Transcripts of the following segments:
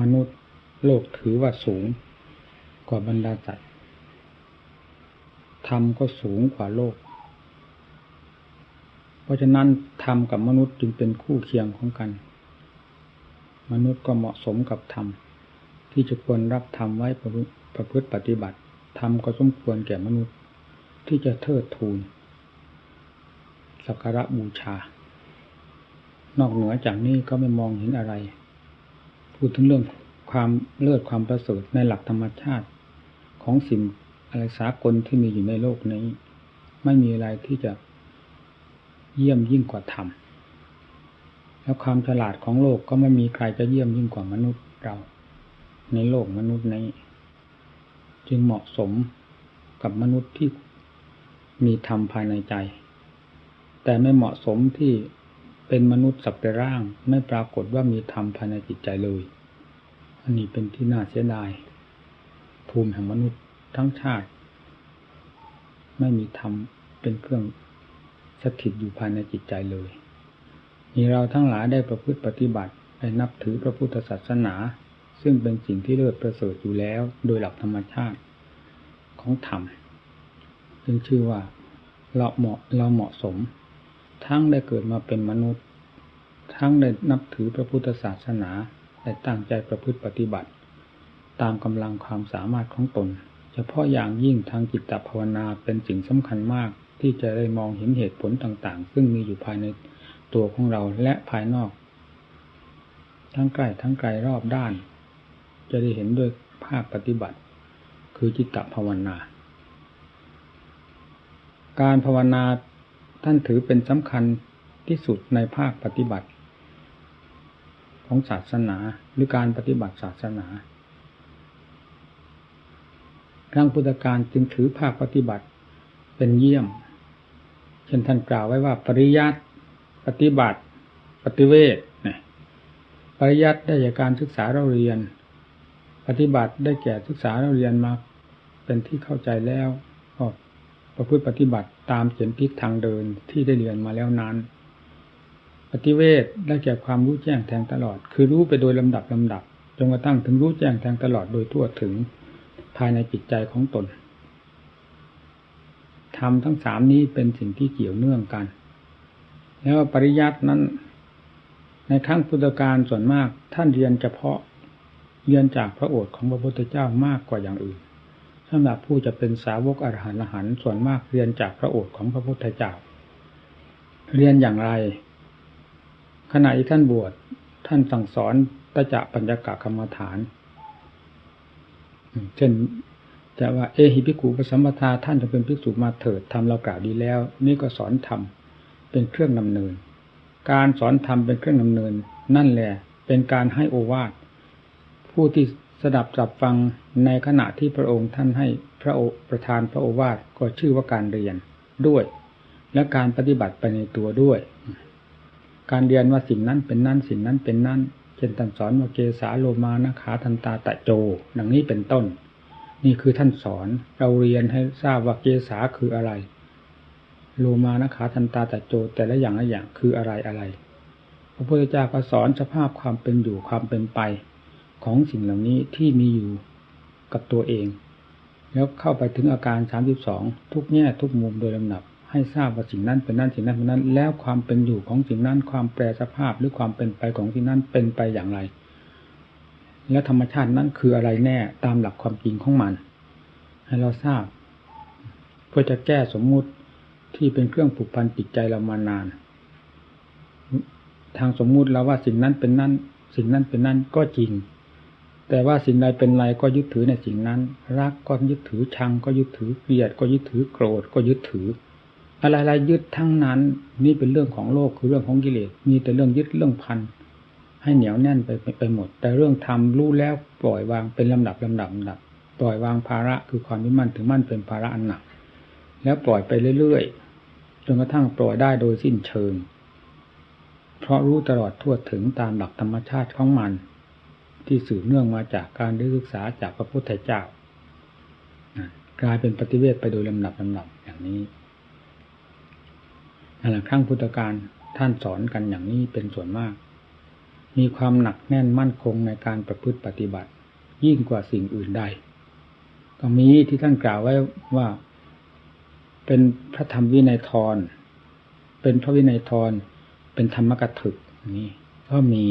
มนุษย์โลกถือว่าสูงกว่าบรรดาสัตว์ธรรมก็สูงกว่าโลก เพราะฉะนั้นธรรมกับมนุษย์จึงเป็นคู่เคียงของกัน มนุษย์ก็เหมาะสมกับธรรมที่จะควรรับธรรมไว้ประพฤติปฏิบัติธรรมก็สมควรแก่มนุษย์ ที่จะเทิดทูนสักการะบูชา นอกเหนือจากนี้ก็ไม่มองเห็นอะไร พูดถึงเรื่องความเลิศความประเสริฐในหลักธรรมชาติของสิ่งอะไรสากลที่มีอยู่ในโลกนี้ ไม่มีอะไรที่จะเยี่ยมยิ่งกว่าธรรม แล้วความฉลาดของโลกก็ไม่มีใครจะเยี่ยมยิ่งกว่ามนุษย์เราในโลกมนุษย์นี้ จึงเหมาะสมกับมนุษย์ที่มีธรรมภายในใจ แต่ไม่เหมาะสมที่ เป็นมนุษย์สับแต่ร่าง ไม่ปรากฏว่ามีธรรมภายในจิตใจเลย อันนี้เป็นที่น่าเสียดาย ภูมิแห่งมนุษย์ทั้งชาติ ไม่มีธรรมเป็นเครื่องสถิตอยู่ภายในจิตใจเลยมีเราทั้งหลายได้ประพฤติปฏิบัติได้นับถือพระพุทธศาสนา ซึ่งเป็นสิ่งที่เลิศประเสริฐอยู่แล้ว โดยหลักธรรมชาติของธรรมจึงชื่อว่าเราเหมาะเราเหมาะสม ทั้งได้เกิดมาเป็นมนุษย์ ทั้งได้นับถือพระพุทธศาสนาได้ตั้งใจประพฤติปฏิบัติ ตามกำลังความสามารถของตน เฉพาะอย่างยิ่งทางจิตตภาวนาเป็นสิ่งสำคัญมากที่จะได้มองเห็นเหตุผลต่างๆ ซึ่งมีอยู่ภายในตัวของเราและภายนอก ทั้งใกล้ทั้งไกลรอบด้าน จะได้เห็นด้วยภาคปฏิบัติ คือจิตตภาวนา การภาวนา ท่านถือเป็นสำคัญที่สุดในภาคปฏิบัติ ของศาสนาหรือการปฏิบัติศาสนาครั้งพุทธการจึงถือภาคปฏิบัติเป็นเยี่ยม เช่นท่านกล่าวไว้ว่าปริยัติปฏิบัติ ปฏิเวทปริยัติได้จากการศึกษาเราเรียน ปฏิบัติได้แก่ศึกษาเราเรียนมาเป็นที่เข้าใจแล้ว ประพฤติปฏิบัติตามเขียนพิกทางเดินที่ได้เรียนมาแล้วนั้น ปฏิเวทได้แก่ความรู้แจ้งแทงตลอด คือรู้ไปโดยลำดับลำดับจนกระทั่งถึงรู้แจ้งแทงตลอดโดยทั่วถึงภายในจิตใจของตนธรรมทั้งสามนี้เป็นสิ่งที่เกี่ยวเนื่องกัน แล้วปริยัตินั้น ในครั้งพุทธกาลส่วนมากท่านเรียนเฉพาะเรียนจากพระโอษฐ์ของพระพุทธเจ้ามากกว่าอย่างอื่น สำหรับผู้จะเป็นสาวกอรหันต์หันส่วนมากเรียนจากพระโอษฐ์ของพระพุทธเจ้า เรียนอย่างไร ขณะที่ท่านบวชท่านสั่งสอนตจะปัญญากะกรรมฐาน เช่นจะว่าเอหิภิกขุปสัมปทาท่านจะเป็นภิกษุมาเถิดทำเรากล่าวดีแล้ว นี่ก็สอนธรรมเป็นเครื่องนำเนิน การสอนธรรมเป็นเครื่องนำเนิน นั่นแหละเป็นการให้โอวาทผู้ที่ สดับจับฟังในขณะที่พระองค์ท่านให้พระโอประธานพระโอวาทก็ชื่อว่าการเรียนด้วย และการปฏิบัติไปในตัวด้วย การเรียนว่าสิ่งนั้นเป็นนั่นสิ่งนั้นเป็นนั่นเช่นท่านสอนว่าเกสาโลมานะขาทันตาตะโจ ดังนี้เป็นต้น นี่คือท่านสอนเราเรียนให้ทราบว่าเกสาคืออะไร โลมานะขาทันตาตะโจ แต่ละอย่างละอย่างคืออะไรอะไร พระพุทธเจ้าก็สอนสภาพความเป็นอยู่ความเป็นไป ของสิ่งเหล่านี้ที่มีอยู่กับตัวเอง แล้วเข้าไปถึงอาการสามสิบสองทุกแง่ทุกมุมโดยลำดับ ให้ทราบว่าสิ่งนั้นเป็นนั้นสิ่งนั้นเป็นนั้น แล้วความเป็นอยู่ของสิ่งนั้นความแปรสภาพหรือความเป็นไปของสิ่งนั้นเป็นไปอย่างไร และธรรมชาตินั้นคืออะไรแน่ตามหลักความจริงของมัน ให้เราทราบ เพื่อจะแก้สมมุติที่เป็นเครื่องผูกพันจิตใจเรามานาน ทางสมมุติเราว่าสิ่งนั้นเป็นนั้นสิ่งนั้นเป็นนั้นก็จริง แต่ว่าสิ่งใดเป็นไรก็ยึดถือในสิ่งนั้น รักก็ยึดถือชังก็ยึดถือเกลียดก็ยึดถือโกรธก็ยึดถือ อะไรๆยึดทั้งนั้น นี่เป็นเรื่องของโลกคือเรื่องของกิเลสมีแต่เรื่องยึดเรื่องพันให้เหนียวแน่นไปไปหมด แต่เรื่องทำรู้แล้วปล่อยวางเป็นลำดับลำดับลำดับ ปล่อยวางภาระคือความมิมั่นถึงมั่นเป็นภาระอันหนัก แล้วปล่อยไปเรื่อยๆจนกระทั่งปล่อยได้โดยสิ้นเชิง เพราะรู้ตลอดทั่วถึงตามหลักธรรมชาติของมัน ที่สืบเนื่องมาจากการได้ศึกษาจากพระพุทธเจ้ากลายเป็นปฏิเวทไปโดยลำดับลำดับอย่างนี้หละครั้งพุทธการท่านสอนกันอย่างนี้เป็นส่วนมาก มีความหนักแน่นมั่นคงในการประพฤติปฏิบัติ ยิ่งกว่าสิ่งอื่นใดก็มีที่ท่านกล่าวไว้ว่า เป็นพระธรรมวินัยทร เป็นพระวินัยทร เป็นธรรมกถึกนี่ก็มี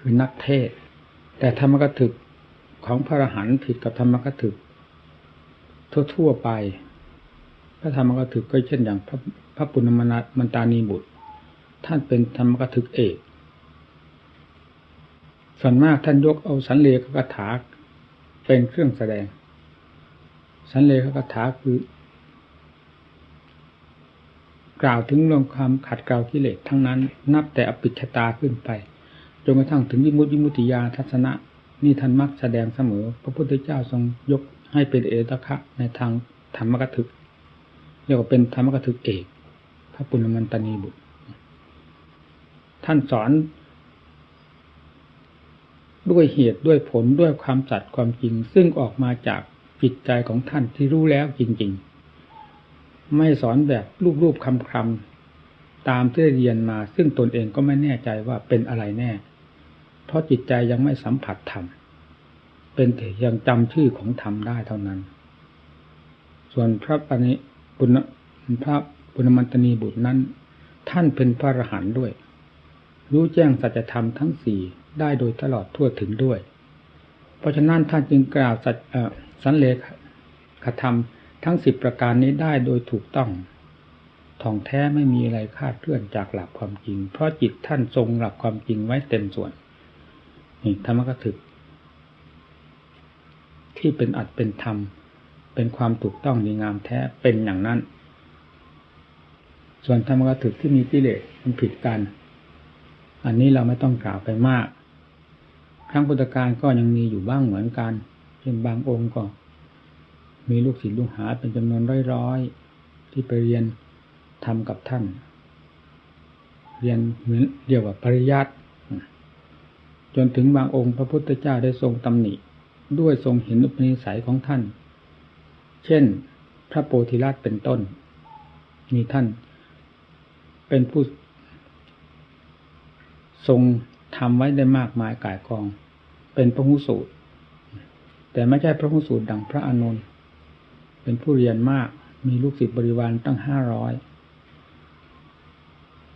คือนักเทศ แต่ธรรมกถึกของพระอรหันต์ผิดกับธรรมกถึก ทั่วๆไป พระธรรมกถึกก็เช่นอย่างพระพระปุณณมมันตานีบุตร ท่านเป็นธรรมกถึกเอกส่วนมากท่านยกเอาสันเลขกถาเป็นเครื่องแสดง สันเลขกถาคือ กล่าวถึงเรื่องความขัดเกลากิเลสทั้งนั้น นับแต่อภิชตาขึ้นไป จนกระทั่งถึงวิมุตติวิมุติยาทัศนะ นี่ท่านมักแสดงเสมอ พระพุทธเจ้าทรงยกให้เป็นเอตคะในทางธรรมกถึกเรียกว่าเป็นธรรมกถึกเอก พระปุณณมันตนีบุตร ท่านสอน ด้วยเหตุด้วยผลด้วยความจัดความจริง ซึ่งออกมาจากจิตใจของท่านที่รู้แล้วจริง ๆ ไม่สอนแบบรูปๆคำๆตามที่เรียนมา ซึ่งตนเองก็ไม่แน่ใจว่าเป็นอะไรแน่ เพราะจิตใจยังไม่สัมผัสธรรม เป็นแต่ยังจำชื่อของธรรมได้เท่านั้น ส่วนพระปณิปุณพระปุณมันตนีบุตรนั้น ท่านเป็นพระอรหันต์ด้วย รู้แจ้งสัจธรรมทั้งสี่ได้โดยตลอดทั่วถึงด้วย เพราะฉะนั้นท่านจึงกล่าวสัจสันเลขธรรมทั้งสิบประการนี้ได้โดยถูกต้องท่องแท้ไม่มีอะไรคาดเคลื่อนจากหลักความจริง เพราะจิตท่านทรงหลักความจริงไว้เต็มส่วน นี่ธรรมกถึก ที่เป็นอัดเป็นธรรม เป็นความถูกต้องดีงามแท้เป็นอย่างนั้น ส่วนธรรมกถึกที่มีกิเลสมันผิดกัน อันนี้เราไม่ต้องกล่าวไปมากครั้งพุทธการก็ยังมีอยู่บ้างเหมือนกันเช่นบางองค์ก็ มีลูกศิษย์ลูกหาเป็นจำนวนร้อยๆที่ไปเรียนทำกับท่าน เรียนเหมือนเรียกว่าปริยัติ จนถึงบางองค์พระพุทธเจ้าได้ทรงตำหนิ ด้วยทรงเห็นอุปนิสัยของท่าน เช่น พระโพธิราชเป็นต้น มีท่าน เป็นผู้ ทรงทำไว้ได้มากมายกายกอง เป็นพระหุสูตร แต่ไม่ใช่พระหุสูตรดังพระอานนท์เป็นผู้เรียนมากมีลูกศิษย์บริวารตั้งห้าร้อย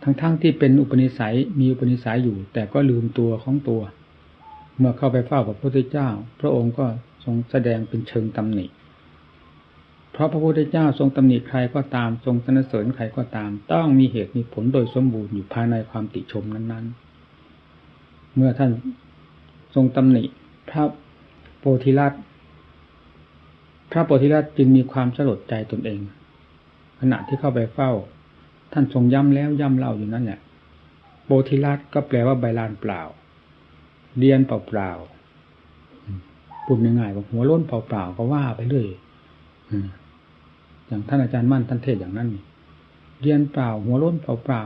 ทั้งๆทที่เป็นอุปนิสัยมีอุปนิสัยอยู่ แต่ก็ลืมตัวของตัว เมื่อเข้าไปเฝ้าพระพุทธเจ้า พระองค์ก็ทรงแสดงเป็นเชิงตำหนิ เพราะพระพุทธเจ้าทรงตำหนิใครก็ตามทรงสนเสริญใครก็ตาม ต้องมีเหตุมีผลโดยสมบูรณ์อยู่ภายในความติชมนั้นๆ เมื่อท่านทรงตำหนิพระโพธิลัตพระโพธิลัตจึงมีความสลดใจตนเอง ขณะที่เข้าไปเฝ้า ท่านทรงย้ำแล้วย้ำเล่าอยู่นั่นแหละโบธิรัตก็แปลว่าใบลานเปล่าเรียนเปล่าเปล่าพูดง่ายๆว่าหัวล้นเปล่าเปล่าก็ว่าไปเรื่อยอย่างท่านอาจารย์มั่นท่านเทศอย่างนั้นเรียนเปล่า หัวล้นเปล่าเปล่า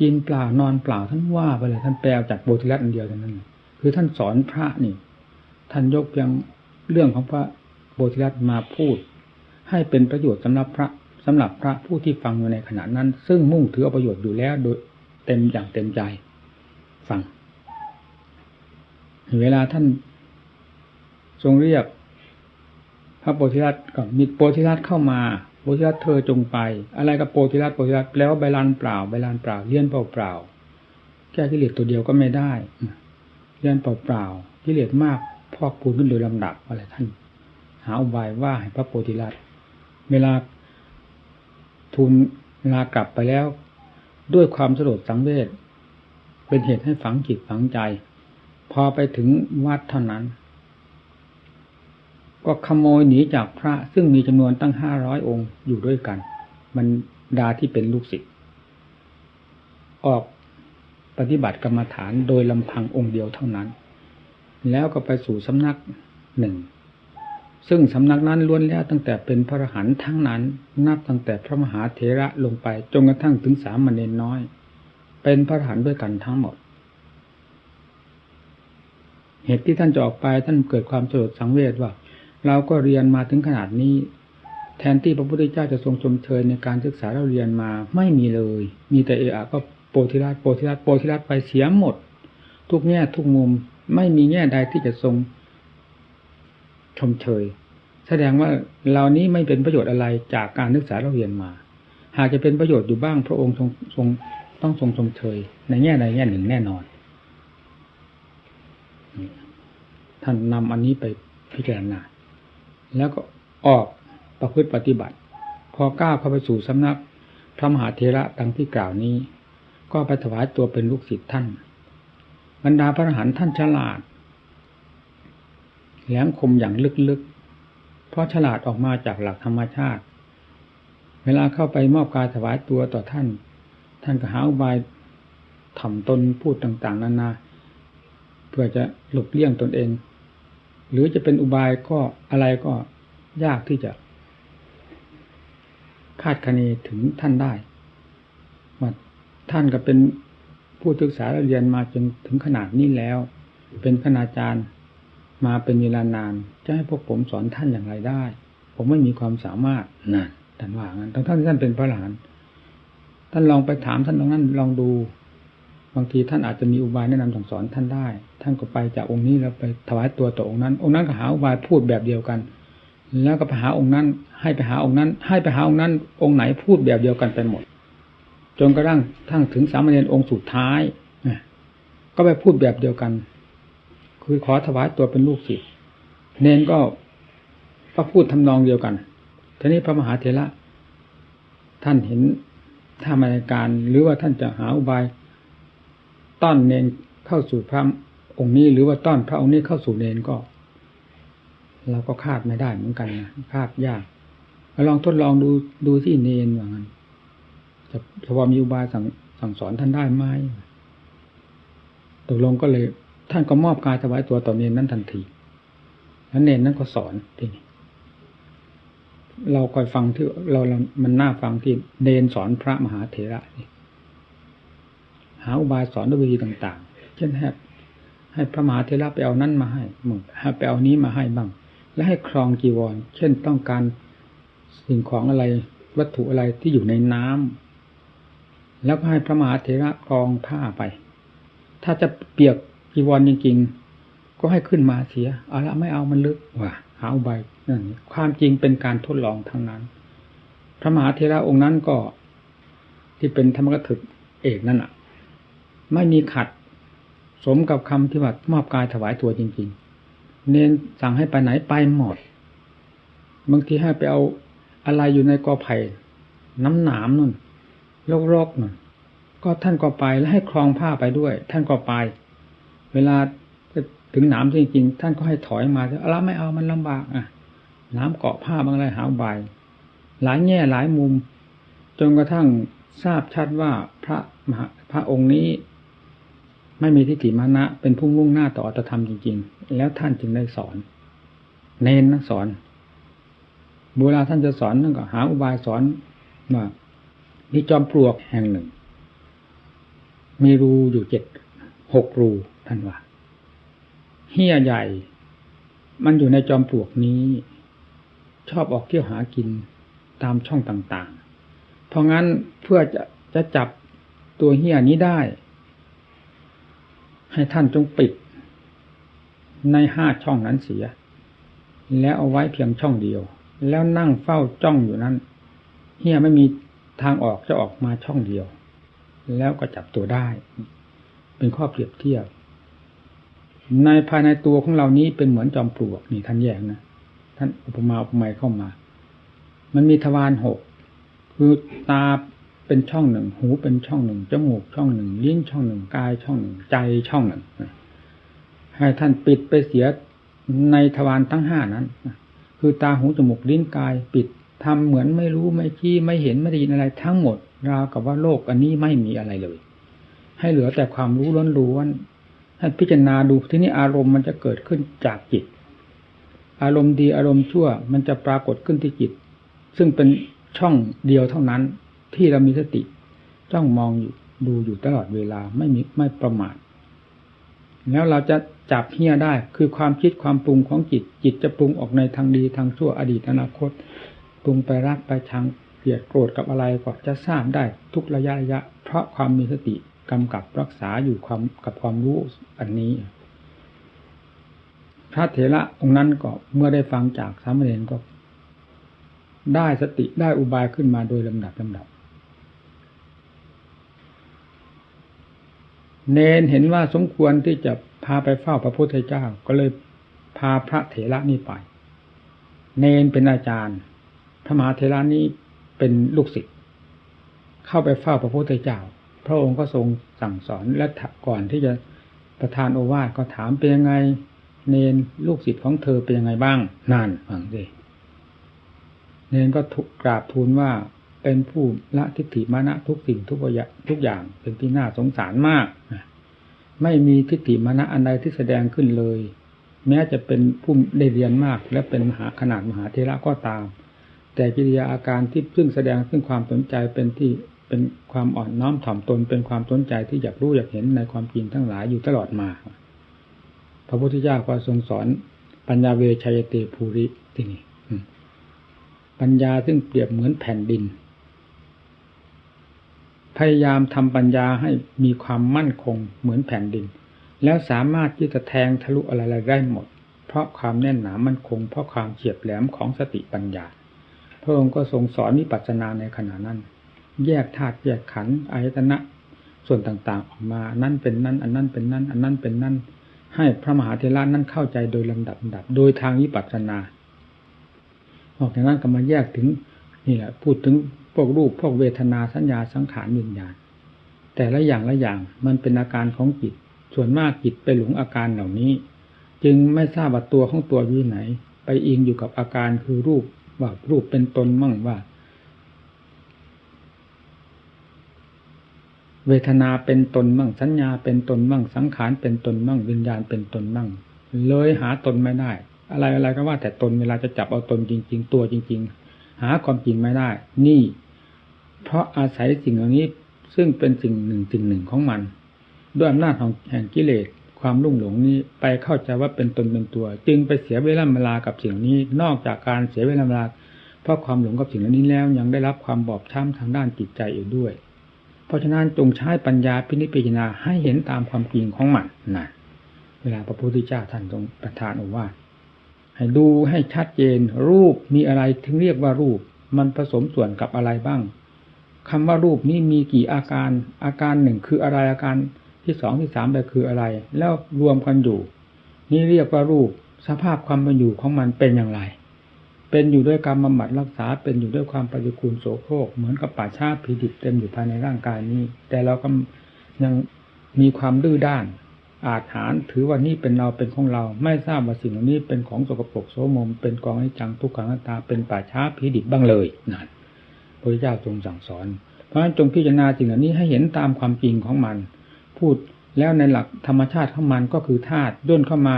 กินเปล่านอนเปล่าท่านว่าไปเลย ท่านแปลจากโบธิรัตอันเดียวเท่านั้นคือท่านสอนพระนี่ ท่านยกเพียงเรื่องของพระโบธิรัตมาพูด ให้เป็นประโยชน์สำหรับพระ สำหรับพระผู้ที่ฟังอยู่ในขณะนั้น ซึ่งมุ่งถือประโยชน์อยู่แล้วโดยเต็มอย่างเต็มใจฟัง เวลาท่านทรงเรียกพระโพธิรัตกับมีโพธิรัตเข้ามาโพธิรัตเธอจงไป อะไรกับโพธิรัตโพธิรัตแล้วใบลานเปล่าใบลานเปล่าเลี้ยนเปล่าเปล่าแก้กิเลสตัวเดียวก็ไม่ได้เลี้ยนเปล่าเปล่ากิเลสมากพอกพูนขึ้นโดยลำดับอะไรท่าน หาอุบายว่าให้พระโพธิรัตเวลา ทูลลากลับไปแล้ว ด้วยความสลดสังเวชเป็นเหตุให้ฝังจิตฝังใจ พอไปถึงวัดเท่านั้น ก็ขโมยหนีจากพระซึ่งมีจำนวนตั้งห้าร้อยองค์อยู่ด้วยกัน มันดาที่เป็นลูกศิษย์ออกปฏิบัติกรรมฐานโดยลำพังองค์เดียวเท่านั้น แล้วก็ไปสู่สำนักหนึ่ง ซึ่งสำนักนั้นล้วนแล้วตั้งแต่เป็นพระอรหันต์ทั้งนั้น นับตั้งแต่พระมหาเถระลงไปจนกระทั่งถึงสามมเณรน้อย เป็นพระอรหันต์ด้วยกันทั้งหมด เหตุที่ท่านจะออกไปท่านเกิดความสลดสังเวชว่า เราก็เรียนมาถึงขนาดนี้ แทนที่พระพุทธเจ้าจะทรงชมเชยในการศึกษาเราเรียนมาไม่มีเลย มีแต่เออะก็โปธิราชโปธิราชโปธิราชไปเสียหมด ทุกแง่ทุกมุมไม่มีแง่ใดที่จะทรง ชมเชย แสดงว่าเหล่านี้ไม่เป็นประโยชน์อะไรจากการศึกษาเราเรียนมา หากจะเป็นประโยชน์อยู่บ้างพระองค์ทรงทรงต้องทรงชมเชย ในแง่ใดแง่หนึ่งแน่นอน ท่านนำอันนี้ไปพิจารณา แล้วก็ออกประพฤติปฏิบัติ พอก้าวเข้าไปสู่สำนักพระมหาเทระดังที่กล่าวนี้ ก็ไปถวายตัวเป็นลูกศิษย์ท่าน บรรดาพระอรหันต์ท่านฉลาด แหลมคมอย่างลึกๆ เพราะฉลาดออกมาจากหลักธรรมชาติ เวลาเข้าไปมอบกายถวายตัวต่อท่าน ท่านก็หาอุบายถ่อมตนพูดต่างๆ นานา เพื่อจะหลบเลี่ยงตนเอง หรือจะเป็นอุบายก็อะไรก็ยากที่จะ คาดคะเนถึงท่านได้ว่าท่านก็เป็นผู้ศึกษาเรียนมาจนถึงขนาดนี้แล้ว เป็นคณาจารย์ มาเป็นเวลานาน จะให้พวกผมสอนท่านอย่างไรได้ ผมไม่มีความสามารถนั่นท่านว่างั้นทั้งท่านที่ท่านเป็นพระหลาน ท่านลองไปถามท่านตรงนั้นลองดู บางทีท่านอาจจะมีอุบายแนะนำสั่งสอนท่านได้ ท่านก็ไปจากองค์นี้แล้วไปถวายตัวต่อองค์นั้น องค์นั้นก็หาอุบายพูดแบบเดียวกัน แล้วก็ไปหาองค์นั้น ให้ไปหาองค์นั้น ให้ไปหาองค์นั้น องค์ไหนพูดแบบเดียวกันไปหมด จนกระทั่งทั้งถึงสามเณรองค์สุดท้ายก็ไปพูดแบบเดียวกัน คือขอถวายตัวเป็นลูกศิษย์เนนก็ก็พูดทำนองเดียวกันทีนี้พระมหาเถระท่านเห็นท่ามายการหรือว่าท่านจะหาอุบายต้อนเนนเข้าสู่พระองค์นี้ หรือว่าต้อนพระองค์นี้เข้าสู่เนนก็เราก็คาดไม่ได้เหมือนกันนะคาดยากลองทดลองดูดูที่เนนว่างั้นจะจะพอมีอุบายสั่งสั่งสอนท่านได้ไหมตกลงก็เลย ท่านก็มอบกายถวายตัวต่อเนนนั้นทันทีแล้วเนนนั้นก็สอนทีนี้เราคอยฟังที่เรามันน่าฟังที่เนนสอนพระมหาเถระนี่หาอุบายสอนด้วยวิธีต่าง ๆ เช่นให้ให้พระมหาเถระไปเอานั้นมาให้มึงให้ไปเอานี้มาให้บ้าง และให้ครองจีวร เช่นต้องการสิ่งของอะไรวัตถุอะไรที่อยู่ในน้ำแล้วก็ให้พระมหาเถระครองผ้าไป ถ้าจะเปียก จีวรจริงๆ ก็ให้ขึ้นมาเสียเอาละไม่เอามันลึกว่ะหาอุบายนั่นความจริงเป็นการทดลองทั้งนั้น พระมหาเถระองค์นั้นก็ ที่เป็นธรรมกถึกเอกนั่นอะ ไม่มีขัด สมกับคำที่ว่ามอบกายถวายตัวจริง ๆ เน้นสั่งให้ไปไหนไปหมดบางทีให้ไปเอาอะไรอยู่ในกอไผ่น้ำหนามนู่นโรคๆนู่นก็ท่านก็ไปแล้วให้คลองผ้าไปด้วย ท่านก็ไป เวลาถึงหนามจริงๆท่านก็ให้ถอยมาเอาละไม่เอามันลำบากอะน้ำเกาะผ้าบางอะไรหาใบหลายแง่หลายมุม จนกระทั่งทราบชัดว่าพระมหาพระองค์นี้ ไม่มีทิฏฐิมานะ เป็นผู้มุ่งหน้าต่ออัตธรรมจริง ๆ แล้วท่านจึงได้สอน เน้นนะสอนเวลาท่านจะสอนท่านก็หาอุบายสอนว่ามีจอมปลวกแห่งหนึ่ง มีรูอยู่เจ็ดหกรู ท่านว่าเฮียใหญ่ มันอยู่ในจอมปลวกนี้ ชอบออกเที่ยวหากินตามช่องต่างๆ เพราะงั้นเพื่อจะจะจับตัวเฮียนี้ได้ ให้ท่านจงปิด ในห้าช่องนั้นเสีย แล้วเอาไว้เพียงช่องเดียว แล้วนั่งเฝ้าจ้องอยู่นั้นเฮียไม่มีทางออกจะออกมาช่องเดียว แล้วก็จับตัวได้ เป็นข้อเปรียบเทียบ ในภายในตัวของเรานี้เป็นเหมือนจอมปลวกนี่ท่านแยกนะท่านอุปมาอุปไมยเข้ามา มันมีทวารหกคือตาเป็นช่องหนึ่ง หูเป็นช่องหนึ่งจมูกช่องหนึ่งลิ้นช่องหนึ่งกายช่องหนึ่งใจช่องหนึ่งให้ท่านปิดไปเสียในทวารทั้งห้านั้นคือตาหูจมูกลิ้นกายปิดทำเหมือนไม่รู้ไม่ชี้ไม่เห็นไม่ได้ยินอะไรทั้งหมด ราวกับว่าโลกอันนี้ไม่มีอะไรเลย ให้เหลือแต่ความรู้ล้วน ให้พิจารณาดูที่นี้อารมณ์มันจะเกิดขึ้นจากจิต อารมณ์ดีอารมณ์ชั่ว มันจะปรากฏขึ้นที่จิต ซึ่งเป็นช่องเดียวเท่านั้นที่เรามีสติจ้องมองอยู่ดูอยู่ตลอดเวลาไม่มีไม่ประมาทแล้วเราจะจับเฮี้ยได้คือความคิดความปรุงของจิต จิตจะปรุงออกในทางดีทางชั่วอดีตอนาคตปรุงไปรักไปชังเกลียดโกรธกับอะไรก็จะทราบได้ทุกระยะระยะ เพราะความมีสติ กำกับรักษาอยู่ความกับความรู้อันนี้ พระเถระองค์นั้นก็เมื่อได้ฟังจากสามเณรก็ ได้สติได้อุบายขึ้นมาโดยลำดับลำดับ เนนเห็นว่าสมควรที่จะพาไปเฝ้าพระพุทธเจ้า ก็เลยพาพระเถระนี่ไป เนนเป็นอาจารย์ พระมหาเถระนี้เป็นลูกศิษย์เข้าไปเฝ้าพระพุทธเจ้า พระองค์ก็ทรงสั่งสอนและก่อนที่จะประทานโอวาทก็ถามเป็นยังไง เนนลูกศิษย์ของเธอเป็นยังไงบ้างนั่นฟังสิเนนก็กราบทูลว่าเป็นผู้ละทิฏฐิมานะทุกสิ่งทุกอย่างทุกอย่างเป็นที่น่าสงสารมากไม่มีทิฏฐิมานะอันใดที่แสดงขึ้นเลย แม้จะเป็นผู้ได้เรียนมาก และเป็นมหาขนาดมหาเทระก็ตาม แต่กิริยาอาการที่ซึ่งแสดงซึ่งความสนใจเป็นที่ เป็นความอ่อนน้อมถ่อมตนเป็นความสนใจที่อยากรู้อยากเห็นในความจริงทั้งหลายอยู่ตลอดมา พระพุทธเจ้าก็ทรงสอนปัญญาเวชัยเตภูริที่นี่ปัญญาซึ่งเปรียบเหมือนแผ่นดิน พยายามทำปัญญาให้มีความมั่นคงเหมือนแผ่นดิน แล้วสามารถที่จะแทงทะลุอะไรๆได้หมด เพราะความแน่นหนามั่นคง เพราะความเฉียบแหลมของสติปัญญา พระองค์ก็ทรงสอนวิปัสสนาในขณะนั้น แยกธาตุแยกขันธ์อายตนะ ส่วนต่างๆ ออกมานั่นเป็นนั่น อันนั้นเป็นนั่น อันนั้นเป็นนั่น ให้พระมหาเทระนั้นเข้าใจโดยลำดับดับ โดยทางวิปัสสนาออกจากนั้นก็มาแยกถึงนี่แหละ พูดถึงพวกรูปพวกเวทนาสัญญาสังขารวิญญาณ แต่ละอย่างละอย่างมันเป็นอาการของจิต ส่วนมากจิตไปหลงอาการเหล่านี้ จึงไม่ทราบว่าตัวของตัวอยู่ไหน ไปอิงอยู่กับอาการคือรูปว่ารูปเป็นตนมั่งว่า เวทนาเป็นตนมั่งสัญญาเป็นตนมั่งสังขารเป็นตนมั่งวิญญาณเป็นตนมั่ง เลยหาตนไม่ได้ อะไรอะไรก็ว่าแต่ตนเวลาจะจับเอาตนจริง ๆ ตัวจริง ๆ หาความจริงไม่ได้ นี่ เพราะอาศัยสิ่งเหล่านี้ซึ่งเป็นสิ่งหนึ่งสิ่งหนึ่งของมัน ด้วยอำนาจของแห่งกิเลสความรุ่งหลงนี้ไปเข้าใจว่าเป็นตนเป็นตัว จึงไปเสียเวลาเวลากับสิ่งนี้ นอกจากการเสียเวลาเวลาเพราะความหลงกับสิ่งเหล่านี้แล้วยังได้รับความบอบช้ำทางด้านจิตใจอีกด้วย ราะฉะนั้นจงใช้ปัญญาพินิจพิจารณาให้เห็นตามความจริงของมันนะเวลาพระพุทธเจ้าท่านทรงประทานอว่าให้ดูให้ชัดเจน รูปมีอะไรถึงเรียกว่ารูป มันผสมส่วนกับอะไรบ้างคำว่ารูปนี้มีกี่อาการ อาการหนึ่งคืออะไรอาการที่สองที่สามไปคืออะไร แล้วรวมกันอยู่ นี่เรียกว่ารูปสภาพความเป็นอยู่ของมันเป็นอย่างไร เป็นอยู่ด้วยการบำบัดรักษา เป็นอยู่ด้วยความปฏิกูลโสโครกเหมือนกับป่าชาผีดิบเต็มอยู่ภายในร่างกายนี้ แต่เราก็ยังมีความดื้อด้าน อาจหารถือว่านี่เป็นเราเป็นของเรา ไม่ทราบว่าสิ่งเหล่านี้เป็นของสกปรกโสมม เป็นกองให้จังทุกขังตา เป็นป่าช้าผีดิบบ้างเลยนั่นพระเจ้าทรงสั่งสอน เพราะฉะนั้นจงพิจารณาสิ่งเหล่านี้ให้เห็นตามความจริงของมัน พูดแล้วในหลักธรรมชาติของมันก็คือธาตุย่นเข้ามา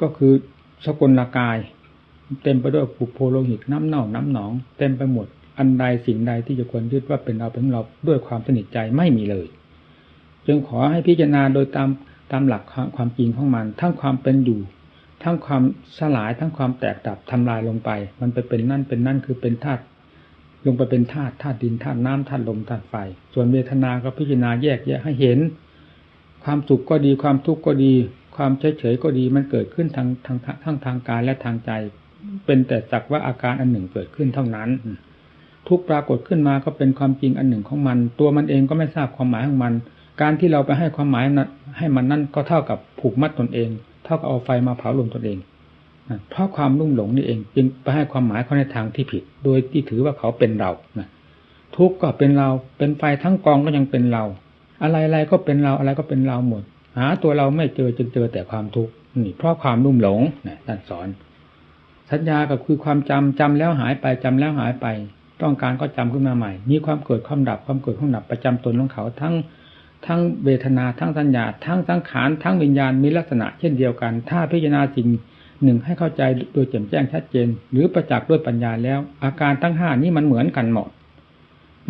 ก็คือสกลกาย เต็มไปด้วยปุโพโลหิตน้ำเน่าน้ำหนอง เต็มไปหมด อันใดสิ่งใดที่จะควรยึดว่าเป็นเราเป็นเราด้วยความสนิทใจไม่มีเลย จึงขอให้พิจารณาโดยตามตามหลักความจริงของมัน ทั้งความเป็นอยู่ ทั้งความสลายทั้งความแตกดับทำลายลงไป มันไปเป็นนั่นเป็นนั่นคือเป็นธาตุลงไปเป็นธาตุธาตุดินธาตุน้ำธาตุลมธาตุไฟ ส่วนเวทนาก็พิจารณาแยกแยะให้เห็น ความสุขก็ดีความทุกข์ก็ดี ความเฉยเฉยก็ดีมันเกิดขึ้นทางทางทั้งทางกายและทางใจ เป็นแต่สักว่าอาการอันหนึ่งเกิดขึ้นเท่านั้น ทุกปรากฏขึ้นมาก็เป็นความจริงอันหนึ่งของมัน ตัวมันเองก็ไม่ทราบความหมายของมัน การที่เราไปให้ความหมายนั้นให้มันนั่นก็เท่ากับผูกมัดตนเอง เท่ากับเอาไฟมาเผาลมตนเองเพราะความรุ่มหลงนี่เองจึงไปให้ความหมายเขาในทางที่ผิด โดยที่ถือว่าเขาเป็นเราทุกข์ก็เป็นเราเป็นไฟทั้งกองก็ยังเป็นเรา อะไรๆก็เป็นเราอะไรก็เป็นเราหมด หา ตัวเราไม่เจอจึงเจอแต่ความทุกข์นี่เพราะความรุ่มหลงนะท่านสอน สัญญาก็คือความจำจำแล้วหายไปจำแล้วหายไป ต้องการก็จำขึ้นมาใหม่ มีความเกิดความดับความเกิดความดับประจำตนของเขาทั้งทั้งเวทนาทั้งสัญญา ทั้งสังขารทั้งวิญญาณมีลักษณะเช่นเดียวกัน ถ้าพิจารณาสิ่งหนึ่งให้เข้าใจโดยแจ่มแจ้งชัดเจน หรือประจักษ์ด้วยปัญญาแล้ว อาการทั้งห้านี้มันเหมือนกันหมด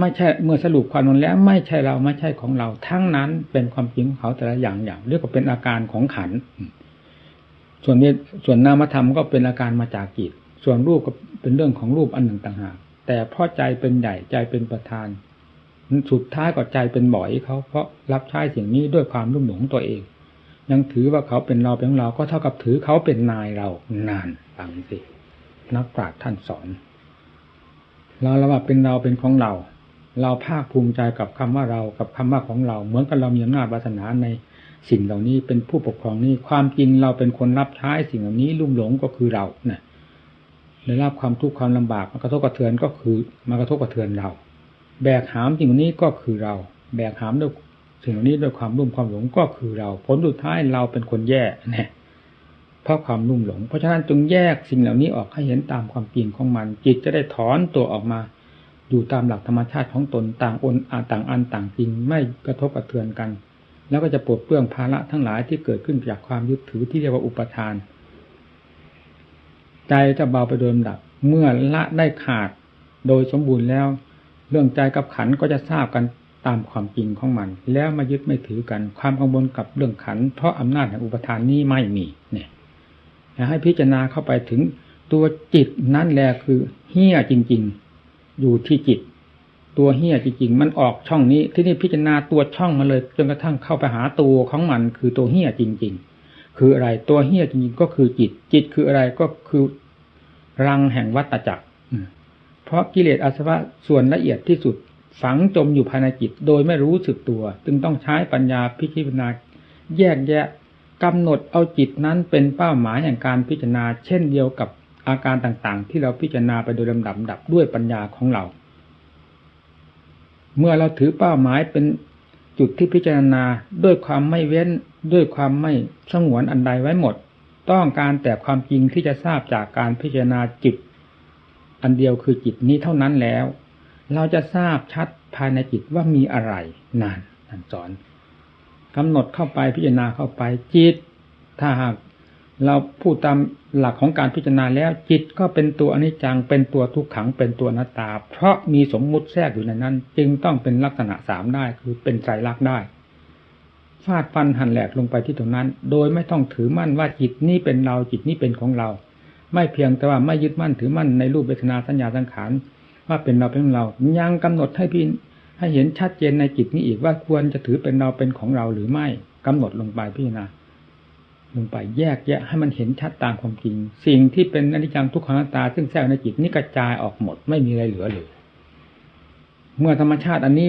ไม่ใช่เมื่อสรุปความลงแล้ว ไม่ใช่เราไม่ใช่ของเรา ทั้งนั้นเป็นความจริงของเขาแต่ละอย่างอย่างเรียกว่าเป็นอาการของขัน ส่วนนี้ส่วนนามธรรมก็เป็นอาการมาจากจิต ส่วนรูปก็เป็นเรื่องของรูปอันหนึ่งต่างหาก แต่เพราะใจเป็นใหญ่ใจเป็นประธาน สุดท้ายก็ใจเป็นบ่อยเขาเพราะรับใช้สิ่งนี้ด้วยความรุ่มหลงตัวเอง ยังถือว่าเขาเป็นเราเป็นของเราก็เท่ากับถือเขาเป็นนายเรานานฟังสินักปราชญ์ท่านสอน เราละว่าเป็นเราเป็นของเรา เราภาคภูมิใจกับคำว่าเรากับคำว่าของเรา เหมือนกับเรามีอำนาจวาสนาใน สิ่งเหล่านี้เป็นผู้ปกครองนี้ความจริงเราเป็นคนรับใช้สิ่งเหล่านี้ลุ่มหลงก็คือเราเนี่ยได้รับความทุกข์ความลำบากมากระทบกระเทือนก็คือมากระทบกระเทือนเรา แบกหามสิ่งนี้ก็คือเรา แบกหามด้วยสิ่งเหล่านี้ด้วยความรุ่มความหลงก็คือเรา ผลสุดท้ายเราเป็นคนแย่เนี่ยเพราะความรุ่มหลง เพราะฉะนั้นจงแยกสิ่งเหล่านี้ออกให้เห็นตามความจริงของมัน จิตจะได้ถอนตัวออกมาอยู่ตามหลักธรรมชาติของตนต่างอนต่างอันต่างจริงไม่กระทบกระเทือนกัน แล้วก็จะปลดเปลื้องภาระทั้งหลายที่เกิดขึ้นจากความยึดถือที่เรียกว่าอุปทาน ใจจะเบาไปโดยลำดับ เมื่อละได้ขาดโดยสมบูรณ์แล้ว เรื่องใจกับขันก็จะทราบกันตามความจริงของมัน แล้วมายึดไม่ถือกันความกังวลกับเรื่องขัน เพราะอำนาจแห่งอุปทานนี้ไม่มีเนี่ยให้พิจารณาเข้าไปถึงตัวจิตนั่นแหละคือเฮี้ยจริง ๆ อยู่ที่จิต ตัวเฮี้ยจริงๆ มันออกช่องนี้ ที่นี่พิจารณาตัวช่องมาเลย จนกระทั่งเข้าไปหาตัวของมันคือตัวเฮี้ยจริง ๆ คืออะไรตัวเฮี้ยจริงๆก็คือจิต จิตคืออะไรก็คือรังแห่งวัตจักรเพราะกิเลสอาสวะส่วนละเอียดที่สุดฝังจมอยู่ภายในจิตโดยไม่รู้สึกตัว จึงต้องใช้ปัญญาพิจารณาแยกแยะกำหนดเอาจิตนั้นเป็นเป้าหมายแห่งการพิจารณา เช่นเดียวกับอาการต่างๆ ที่เราพิจารณาไปโดยลำดับดับด้วยปัญญาของเรา เมื่อเราถือเป้าหมายเป็นจุดที่พิจารณาด้วยความไม่เว้นด้วยความไม่สงวนอันใดไว้หมด ต้องการแต่ความจริงที่จะทราบจากการพิจารณาจิต อันเดียวคือจิตนี้เท่านั้นแล้ว เราจะทราบชัดภายในจิตว่ามีอะไรนานนั่นสอนกำหนดเข้าไปพิจารณาเข้าไปจิต ถ้าหาก เราพูดตามหลักของการพิจารณาแล้วจิตก็เป็นตัวอนิจจังเป็นตัวทุกขังเป็นตัวนัตตา เพราะมีสมมุติแทรกอยู่ในนั้น จึงต้องเป็นลักษณะสามได้คือเป็นใจรักได้ฟาดฟันหันแหลกลงไปที่ตรงนั้น โดยไม่ต้องถือมั่นว่าจิตนี้เป็นเราจิตนี้เป็นของเรา ไม่เพียงแต่ว่าไม่ยึดมั่นถือมั่นในรูปเวทนาสัญญาสังขารว่าเป็นเราเป็นของเรา ยังกำหนดให้พี่ให้เห็นชัดเจนในจิตนี้อีกว่าควรจะถือเป็นเราเป็นของเราหรือไม่กำหนดลงไปพี่นา ลงไปแยกแยะให้มันเห็นชัดตามความจริง สิ่งที่เป็นอนิจจังทุกขังตา ซึ่งแทรกในจิตนี่กระจายออกหมดไม่มีอะไรเหลือเลยเมื่อธรรมชาติอันนี้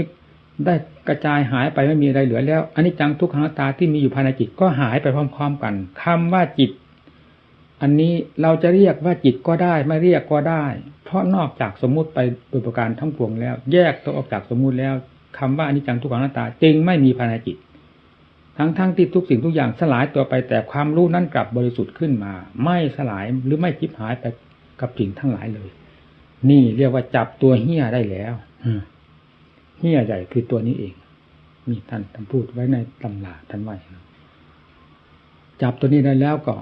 ได้กระจายหายไปไม่มีอะไรเหลือแล้วอนิจจังทุกขังตาที่มีอยู่ภายในจิตก็หายไปพร้อม ๆ กันคำว่าจิต อันนี้เราจะเรียกว่าจิตก็ได้ ไม่เรียกก็ได้ เพราะนอกจากสมมุติไปโดยประการทั้งปวงแล้ว แยกตัวออกจากสมมุติแล้วคำว่าอนิจจังทุกขังตา จึงไม่มีภายในจิต ทั้งๆทที่ทุกสิ่งทุกอย่างสลายตัวไปแต่ความรู้นั้นกลับบริสุทธิ์ขึ้นมา ไม่สลายหรือไม่คิบหายไปกับสิ่งทั้งหลายเลย นี่เรียกว่าจับตัวเฮี้ยได้แล้วเฮี้ยใหญ่คือตัวนี้เองมีท่านท่านพูดไว้ในตำราท่านไว้จับตัวนี้ได้แล้วก็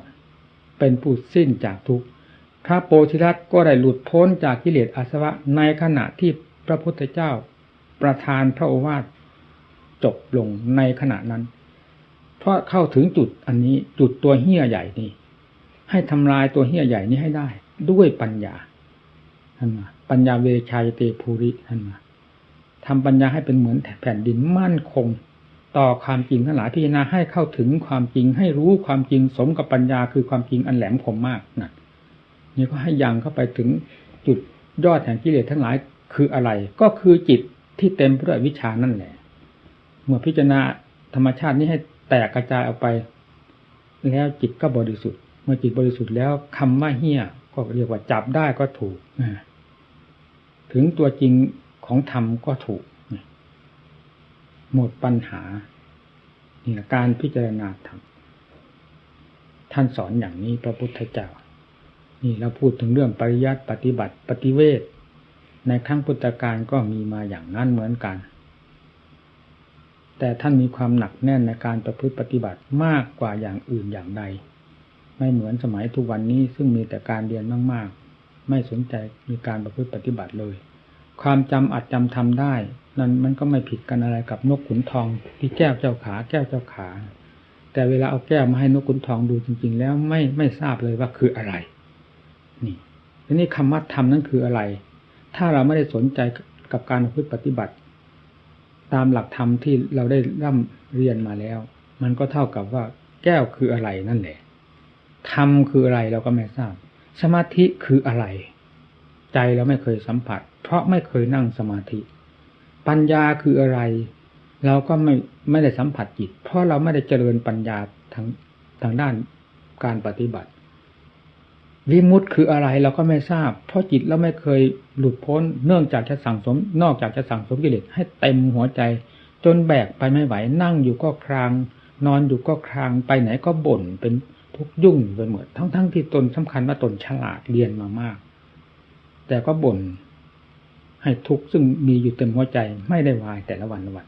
เป็นผู้สิ้นจากทุกพระโพธิรัตก็ได้หลุดพ้นจากกิเลสอาสวะในขณะที่พระพุทธเจ้าประทานพระโอวาทจบลงในขณะนั้น เพราะเข้าถึงจุดอันนี้จุดตัวเหี้ยใหญ่นี้ให้ทำลายตัวเหี้ยใหญ่นี้ให้ได้ ด้วยปัญญาท่านมาปัญญาเวชายเตภูริท่านมาทำปัญญาให้เป็นเหมือนแผ่นดินมั่นคง ต่อความจริงทั้งหลายพิจารณาให้เข้าถึงความจริงให้รู้ความจริงสมกับปัญญาคือความจริงอันแหลมคมมากนะนี่ก็ให้ยังเข้าไปถึงจุดยอดแห่งกิเลสทั้งหลายคืออะไร ก็คือจิตที่เต็มไปด้วยวิชานั่นแหละ เมื่อพิจารณาธรรมชาตินี้ให้ แตกกระจายออกไป แล้วจิตก็บริสุทธิ์ เมื่อจิตบริสุทธิ์แล้วคำว่าเฮี้ยก็เรียกว่าจับได้ก็ถูกถึงตัวจริงของธรรมก็ถูกหมดปัญหานี่การพิจารณาธรรมท่านสอนอย่างนี้พระพุทธเจ้า นี่เราพูดถึงเรื่องปริยัติปฏิบัติปฏิเวทในครั้งพุทธกาลก็มีมาอย่างนั้นเหมือนกัน แต่ท่านมีความหนักแน่นในการประพฤติปฏิบัติมากกว่าอย่างอื่นอย่างใด ไม่เหมือนสมัยทุกวันนี้ซึ่งมีแต่การเรียนมากๆ ไม่สนใจมีการประพฤติปฏิบัติเลย ความจำอัดจำทำได้ นั้นมันก็ไม่ผิดกันอะไรกับนกขุนทองที่แก้วเจ้าขา แก้วเจ้าขา แต่เวลาเอาแก้วมาให้นกขุนทองดูจริง ๆ แล้วไม่ไม่ทราบเลยว่าคืออะไร นี่ทีนี้คำว่าธรรมนั้นคืออะไร ถ้าเราไม่ได้สนใจกับการประพฤติปฏิบัติ ตามหลักธรรมที่เราได้ร่ำเรียนมาแล้ว มันก็เท่ากับว่าแก้วคืออะไรนั่นแหละธรรมคืออะไรเราก็ไม่ทราบ สมาธิคืออะไร ใจเราไม่เคยสัมผัส เพราะไม่เคยนั่งสมาธิ ปัญญาคืออะไร เราก็ไม่ไม่ได้สัมผัสจิต เพราะเราไม่ได้เจริญปัญญาทางทางด้านการปฏิบัติ วิมุตต์คืออะไรเราก็ไม่ทราบ เพราะจิตเราไม่เคยหลุดพ้น เนื่องจากจะสั่งสม นอกจากจะสั่งสมกิเลสให้เต็มหัวใจ จนแบกไปไม่ไหว นั่งอยู่ก็คราง นอนอยู่ก็คราง ไปไหนก็บ่นเป็นทุกข์ยุ่งไปหมด ทั้งๆทที่ตนสำคัญว่าตนฉลาดเรียนมามาก แต่ก็บ่นให้ทุกข์ซึ่งมีอยู่เต็มหัวใจไม่ได้วายแต่ละวันละวัน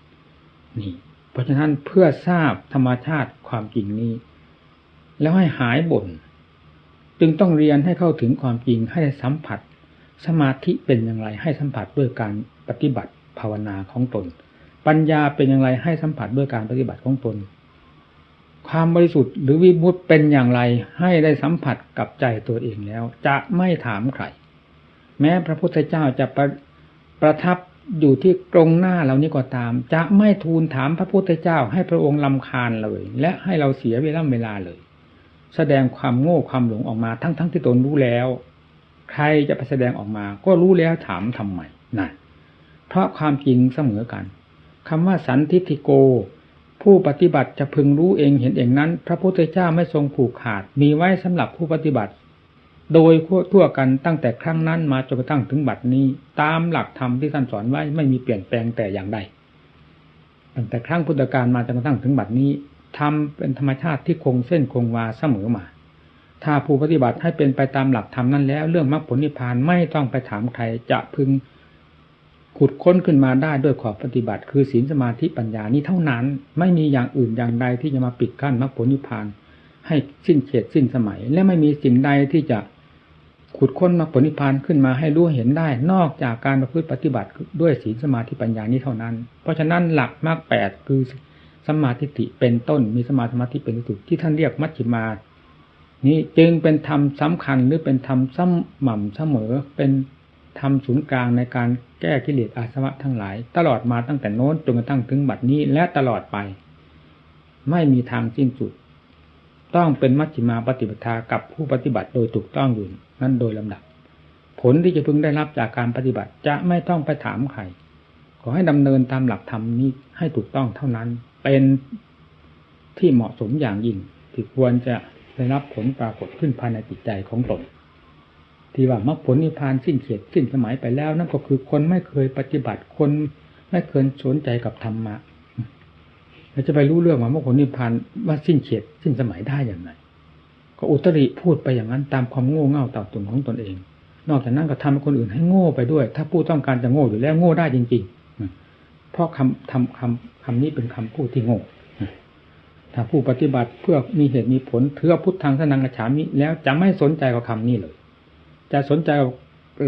นี่ เพราะฉะนั้นเพื่อทราบธรรมชาติความจริงนี้ แล้วให้หายบ่น จึงต้องเรียนให้เข้าถึงความจริงให้สัมผัส สมาธิเป็นอย่างไรให้สัมผัสด้วยการปฏิบัติภาวนาของตน ปัญญาเป็นอย่างไรให้สัมผัสด้วยการปฏิบัติของตน ความบริสุทธิ์หรือวิมุตเป็นอย่างไรให้ได้สัมผัสกับใจตัวเองแล้ว จะไม่ถามใครแม้พระพุทธเจ้าจะประประทับอยู่ที่ตรงหน้าเรานี่ก็ตาม จะไม่ทูลถามพระพุทธเจ้าให้พระองค์ลำคาญเลย และให้เราเสียเวลาเวลาเลย แสดงความโง่ความหลงออกมาทั้งๆทที่ตนรู้แล้ว ใครจะไปแสดงออกมา ก็รู้แล้วถามทำไมนั่นเพราะความจริงเสมอกันคำว่าสันทิฏฐิโก ผู้ปฏิบัติจะพึงรู้เองเห็นเองนั้น พระพุทธเจ้าไม่ทรงผูกขาด มีไว้สำหรับผู้ปฏิบัติ โดยทั่วกันตั้งแต่ครั้งนั้นมาจนกระทั่งถึงบัดนี้ ตามหลักธรรมที่ท่านสอนไว้ไม่มีเปลี่ยนแปลงแต่อย่างใดตั้งแต่ครั้งพุทธกาลมาจนกระทั่งถึงบัดนี้ ทำเป็นธรรมชาติที่คงเส้นคงวาเสมอมา ถ้าผู้ปฏิบัติให้เป็นไปตามหลักธรรมนั้นแล้ว เรื่องมรรคผลนิพพานไม่ต้องไปถามใครจะพึงขุดค้นขึ้นมาได้ด้วยขอบปฏิบัติ คือศีลสมาธิปัญญานี้เท่านั้น ไม่มีอย่างอื่นอย่างใดที่จะมาปิดกั้นมรรคผลนิพพาน ให้สิ้นเขตสิ้นสมัย และไม่มีสิ่งใดที่จะขุดค้นมรรคผลนิพพานขึ้นมาให้รู้เห็นได้ นอกจากการประพฤติปฏิบัติด้วยศีลสมาธิปัญญานี้เท่านั้น เพราะฉะนั้นหลักมรรคแปดคือ สมาธิิเป็นต้น มีสมาธิเป็นที่สุดที่ท่านเรียกมัชฌิมา นี้จึงเป็นธรรมสาคัญหรือเป็นธรรมสม่ำเสมอเป็นธรรมศูนย์กลางในการแก้กิเลสอาสวะทั้งหลาย ตลอดมาตั้งแต่โน้นจนกระทั่งถึงบัดนี้และตลอดไป ไม่มีทางสิ้นสุด ต้องเป็นมัชฌิมาปฏิปทากับผู้ปฏิบัติโดยถูกต้องอยู่นั้นโดยลำดับ ผลที่จะพึงได้รับจากการปฏิบัติจะไม่ต้องไปถามใครขอให้ดำเนินตามหลักธรรมนี้ให้ถูกต้องเท่านั้น เป็นที่เหมาะสมอย่างยิ่งที่ควรจะได้รับผลปรากฏขึ้นภายในจิตใจของตน ที่ว่ามรรคผลนิพพานสิ้นเขตสิ้นสมัยไปแล้วนั่นก็คือคนไม่เคยปฏิบัติคนไม่เคยสนใจกับธรรมะเราจะไปรู้เรื่องว่ามรรคผลนิพพานว่าสิ้นเขตสิ้นสมัยได้อย่างไรก็อุตริพูดไปอย่างนั้นตามความโง่เง่าต่าตุนของตนเอง นอกจากนั้นก็ทำให้คนอื่นให้โง่ไปด้วย ถ้าผู้ต้องการจะโง่อยู่แล้วโง่ได้จริงๆ เพราะคำทำคำคำนี้เป็นคำพูดที่โง่ถ้าผู้ปฏิบัติเพื่อมีเหตุมีผลเถือพุทธังสนังกระฉามิแล้วจะไม่สนใจกับคำนี้เลย จะสนใจกับ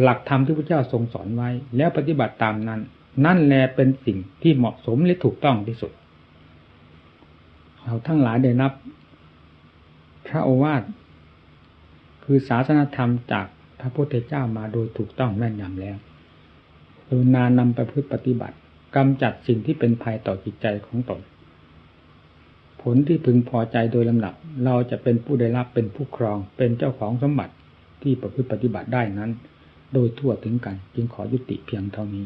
หลักธรรมที่พระเจ้าทรงสอนไว้ แล้วปฏิบัติตามนั้น นั่นแหละเป็นสิ่งที่เหมาะสมและถูกต้องที่สุด เราทั้งหลายได้นับ พระโอวาทคือศาสนธรรมจากพระพุทธเจ้ามาโดยถูกต้องแม่นยำแล้วดูนานำไปพืชปฏิบัติ กำจัดสิ่งที่เป็นภัยต่อจิตใจของตน ผลที่พึงพอใจโดยลำดับ เราจะเป็นผู้ได้รับเป็นผู้ครองเป็นเจ้าของสมบัติที่ประพฤติปฏิบัติได้นั้น โดยทั่วถึงกันจึงขอยุติเพียงเท่านี้